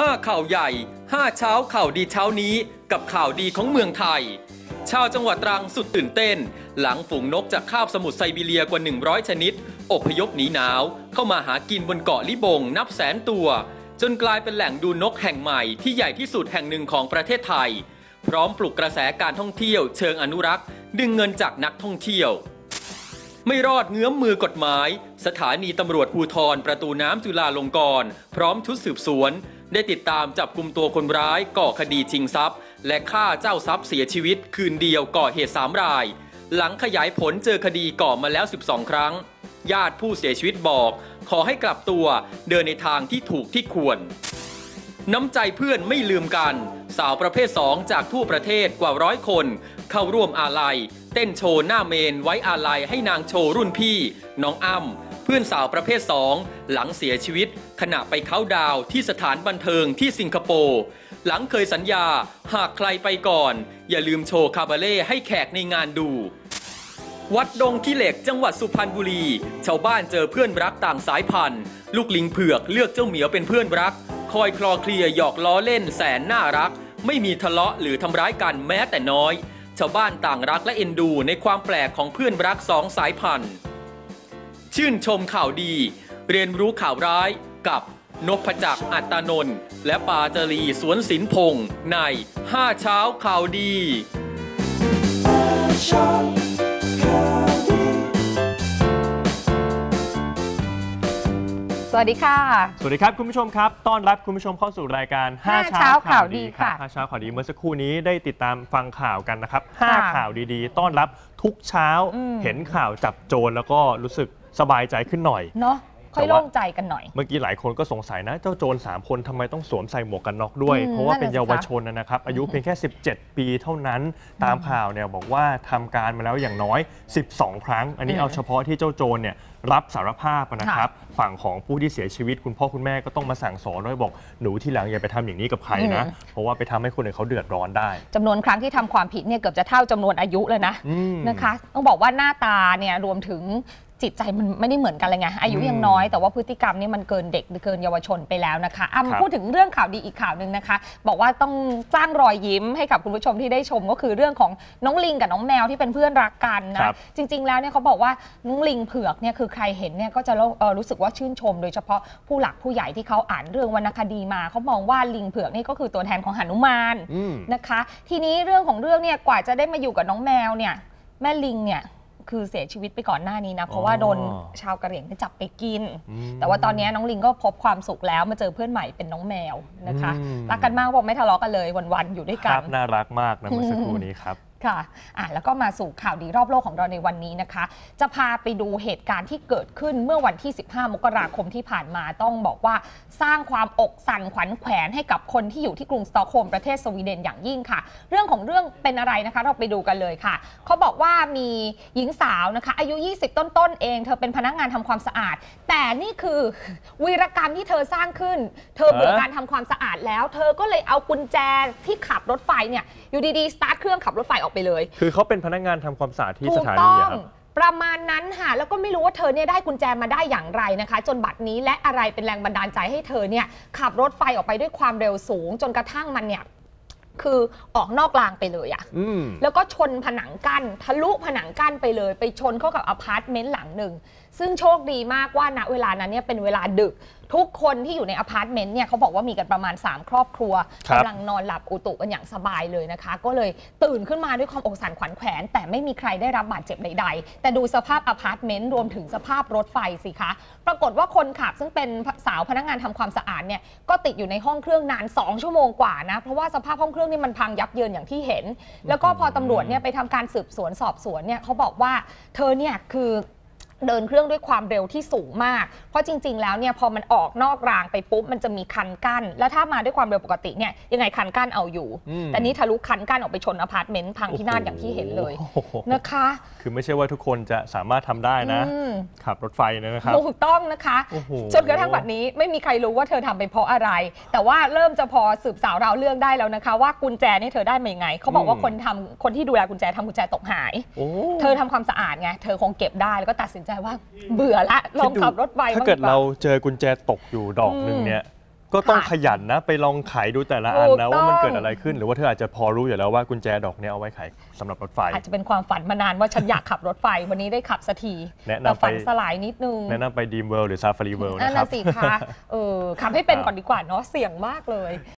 5 ข่าวใหญ่ 5 เช้าข่าวดีเช้านี้ กับข่าวดีของเมืองไทย ชาวจังหวัดตรังสุดตื่นเต้น หลังฝูงนกจากคาบสมุทรไซบีเรียกว่า 100 ชนิด อพยพหนีหนาว เข้ามาหากินบนเกาะลิบงนับแสนตัว จนกลายเป็นแหล่งดูนกแห่งใหม่ที่ใหญ่ที่สุดแห่งหนึ่งของประเทศไทย พร้อมปลุกกระแสการท่องเที่ยวเชิงอนุรักษ์ ดึงเงินจากนักท่องเที่ยว ไม่รอดเงื้อมมือกฎหมาย สถานีตำรวจภูทรประตูน้ำจุฬาลงกรณ์พร้อมชุดสืบสวน ได้ติดตามจับกลุ่มตัวคนร้ายก่อคดีชิงทรัพย์ และฆ่าเจ้าทรัพย์เสียชีวิต คืนเดียวก่อเหตุสามราย หลังขยายผลเจอคดีก่อมาแล้ว 12 ครั้ง ญาติผู้เสียชีวิตบอก ขอให้กลับตัวเดินในทางที่ถูกที่ควร น้ำใจเพื่อนไม่ลืมกัน สาวประเภท2จากทั่วประเทศกว่าร้อยคน เข้าร่วมอาลัย เต้นโชว์หน้าเมนไว้อาลัยให้นางโชว์รุ่นพี่ น้องอ้ำ เพื่อนสาวประเภท 2 หลังเสียชีวิต ขณะไปเข้าดาวที่สถานบันเทิงที่สิงคโปร์หลังเคยสัญญาหากใครไปก่อน อย่าลืมโชว์คาบาเล่ให้แขกในงานดู วัดดงขี้เหล็กจังหวัดสุพรรณบุรี ชาวบ้านเจอเพื่อนรักต่างสายพันธุ์ ลูกลิงเผือกเลือกเจ้าเหมียวเป็นเพื่อนรัก คอยคลอเคลียหยอกล้อเล่นแสนน่ารัก ไม่มีทะเลาะหรือทำร้ายกันแม้แต่น้อย ชาวบ้านต่างรักและเอ็นดูในความแปลกของเพื่อนรักสองสายพันธุ์ ชื่นชมข่าวดี เรียนรู้ข่าวร้ายกับนพจักรอัตตานนท์และปาจารีสวนศิลพงษ์ใน 5 เช้าข่าวดี สวัสดีค่ะ สวัสดีครับคุณผู้ชมครับต้อนรับคุณผู้ชมเข้าสู่รายการห้า5เช้าข่าวดีค่ะ5เช้าข่าวดีเมื่อสักครู่นี้ได้ติดตามฟังข่าวกันนะครับค่ะ5ข่าวดีๆ ต้อนรับทุกเช้าอืม เห็นข่าวจับโจรแล้วก็รู้สึก สบายใจขึ้นหน่อยเนาะค่อยแต่ว่าโล่งใจกันหน่อย เมื่อกี้หลายคนก็สงสัยนะ เจ้าโจร3คนทำไมต้องสวมใส่หมวกกันน็อกด้วยอืมเพราะว่านั่นน่ะเป็นเยาวสิคะชนนะครับ อายุเพียงแค่ 17 ปีเท่านั้นตามข่าวเนี่ยบอกว่าทำการมาแล้วอย่างน้อย 12 ครั้ง อันนี้อืมเอาเฉพาะที่เจ้าโจรเนี่ยรับสารภาพนะครับ ฝั่งของผู้ที่เสียชีวิตคุณพ่อคุณแม่ก็ต้องมาสั่งสอนด้วยบอกหนูที่หลังอย่าไปทำอย่างนี้กับใครนะอืมเพราะว่าไปทำให้คนอื่นเขาเดือดร้อนได้จำนวนครั้งที่ทำความผิดเนี่ยเกือบจะเท่าจำนวนอายุเลยนะอืมนะคะ ต้องบอกว่าหน้าตาเนี่ยรวมถึง จิตใจมันไม่ได้เหมือนกันเลยไงอายุอืมยังน้อยแต่ว่าพฤติกรรมนี่มันเกินเด็กเกินเยาวชนไปแล้วนะคะอะมาครับพูดถึงเรื่องข่าวดีอีกข่าวหนึ่งนะคะ บอกว่าต้องสร้างรอยยิ้มให้กับคุณผู้ชมที่ได้ชมก็คือเรื่องของน้องลิงกับน้องแมวที่เป็นเพื่อนรักกันครันะบจริง ๆ แล้วเนี่ยเขาบอกว่าน้องลิงเผือกเนี่ยคือใครเห็นเนี่ยก็จะรู้เอ่อรู้สึกว่าชื่นชม โดยเฉพาะผู้หลักผู้ใหญ่ที่เขาอ่านเรื่องวรรณคดีมาเขามองว่าลิงเผือกนี่ก็คือตัวแทนของหนุมานอืมนะคะ ทีนี้เรื่องของเรื่องเนี่ยกว่าจะได้มาอยู่กับน้องแมวเนี่ยแม่ลิงเนี่ย คือเสียชีวิตไปก่อนหน้านี้นะ เพราะว่าโดนชาวกะเหรี่ยงเนี่ยจับไปกินอืมแต่ว่าตอนนี้น้องลิงก็พบความสุขแล้วมาเจอเพื่อนใหม่เป็นน้องแมวนะคะอืมรักกันมากบอกไม่ทะเลาะกันเลยวันๆอยู่ด้วยกัภานพน่ารักมากนะเมื่อสักครู่นี้ครับ ค่ะอะ แล้วก็มาสู่ข่าวดีรอบโลกของเราในวันนี้นะคะ จะพาไปดูเหตุการณ์ที่เกิดขึ้นเมื่อวันที่ 15 มกราคมที่ผ่านมาต้องบอกว่า สร้างความอกสั่นขวัญแขวนให้กับคนที่อยู่ที่กรุงสตอกโฮล์มประเทศสวีเดนอย่างยิ่งค่ะ เรื่องของเรื่องเป็นอะไรนะคะ เราไปดูกันเลยค่ะ เขาบอกว่ามีหญิงสาวนะคะ อายุ 20 ต้นๆเอง เธอเป็นพนักงานทำความสะอาด แต่นี่คือวีรกรรมที่เธอสร้างขึ้น เธอเบื่อการทำความสะอาดแล้ว เธอก็เลยเอากุญแจที่ขับรถไฟเนี่ยอยู่ดีๆสตาร์ทเครื่องขับรถไฟออกไปเลย คือเขาเป็นพนักงานทำความสะอาดที่ถูสกถาต้นีองอะครับประมาณนั้นค่ะแล้วก็ไม่รู้ว่าเธอเนี่ยได้กุญแจมาได้อย่างไรนะคะ จนบัดนี้และอะไรเป็นแรงบันดาลใจให้เธอเนี่ยขับรถไฟออกไปด้วยความเร็วสูง จนกระทั่งมันเนี่ยคือออกนอกรางไปเลยอะอืมแล้วก็ชนผนังกั้นทะลุผนังกั้นไปเลย ไปชนเข้ากับอพาร์ตเมนต์หลังหนึ่งซึ่งโชคดีมากว่าณเวลานั้นเนี่ยเป็นเวลาดึก ทุกคนที่อยู่ในอพาร์ตเมนต์เนี่ยเขาบอกว่ามีกันประมาณ 3 ครอบครัวครับกำลังนอนหลับอุตุกันอย่างสบายเลยนะคะ ก็เลยตื่นขึ้นมาด้วยความอกสั่นขวัญแขวน แต่ไม่มีใครได้รับบาดเจ็บใดๆ แต่ดูสภาพอพาร์ตเมนต์รวมถึงสภาพรถไฟสิคะ ปรากฏว่าคนขับซึ่งเป็นสาวพนักงานทำความสะอาดเนี่ยก็ติดอยู่ในห้องเครื่องนาน 2 ชั่วโมงกว่านะเพราะว่าสภาพห้องเครื่องนี่มันพังยับเยินอย่างที่เห็น แล้วก็พอตำรวจเนี่ยไปทำการสืบสวนสอบสวนเนี่ยเขาบอกว่าเธอเนี่ยคือ เดินเครื่องด้วยความเร็วที่สูงมาก เพราะจริง ๆ แล้วเนี่ยพอมันออกนอกรางไปปุ๊บมันจะมีคันกั้น แล้วถ้ามาด้วยความเร็วปกติเนี่ยยังไงคันกั้นเอาอยู่อืมแต่นี่ทะลุคันกั้นออกไปชนอพาร์ตเมนต์พังพินาศอย่างที่เห็นเลยโอ้โหนะคะ คือไม่ใช่ว่าทุกคนจะสามารถทำได้นะอืมขับรถไฟเนยนะครับถูกต้องนะคะโอ้โหจนกระทั่งบัดนี้ไม่มีใครรู้ว่าเธอทำไปเพราะอะไร แต่ว่าเริ่มจะพอสืบสาวราวเรื่องได้แล้วนะคะ ว่ากุญแจเนี่ยเธอได้มายังไงเขาบอกว่าอืมคนทำคนที่ดูแลกุญแจทำกุญแจตกหายโอ้เธอทำความสะอาดไงเธอคงเก็บได้แล้วก็ตัดสินใจว่าเบื่อละลองขับรถไฟถ้าบ้างเกิดดีกว่เราเจอกุญแจตกอยู่ดอกหนึ่งอืมเนี่ยก็ต้องค่ะขยันนะ ไปลองไขดูแต่ละอันถูนะกว่ามันต้องเกิดอะไรขึ้น หรือว่าเธออาจจะพอรู้อยู่แล้วว่ากุญแจดอกเนี้ยเอาไว้ไขสำหรับรถไฟ อาจจะเป็นความฝันมานานว่าฉันอยากขับรถไฟ วันนี้ได้ขับสักทีแนะนำแต่ฝันไปสลายนิดนึง แนะนำไปดีมเวิลด์หรือซาฟารีเวิลด์นั่นนะครับน่ะสิคะเออขับให้เป็นครับก่อนดีกว่าเนาะเสี่ยงมากเลย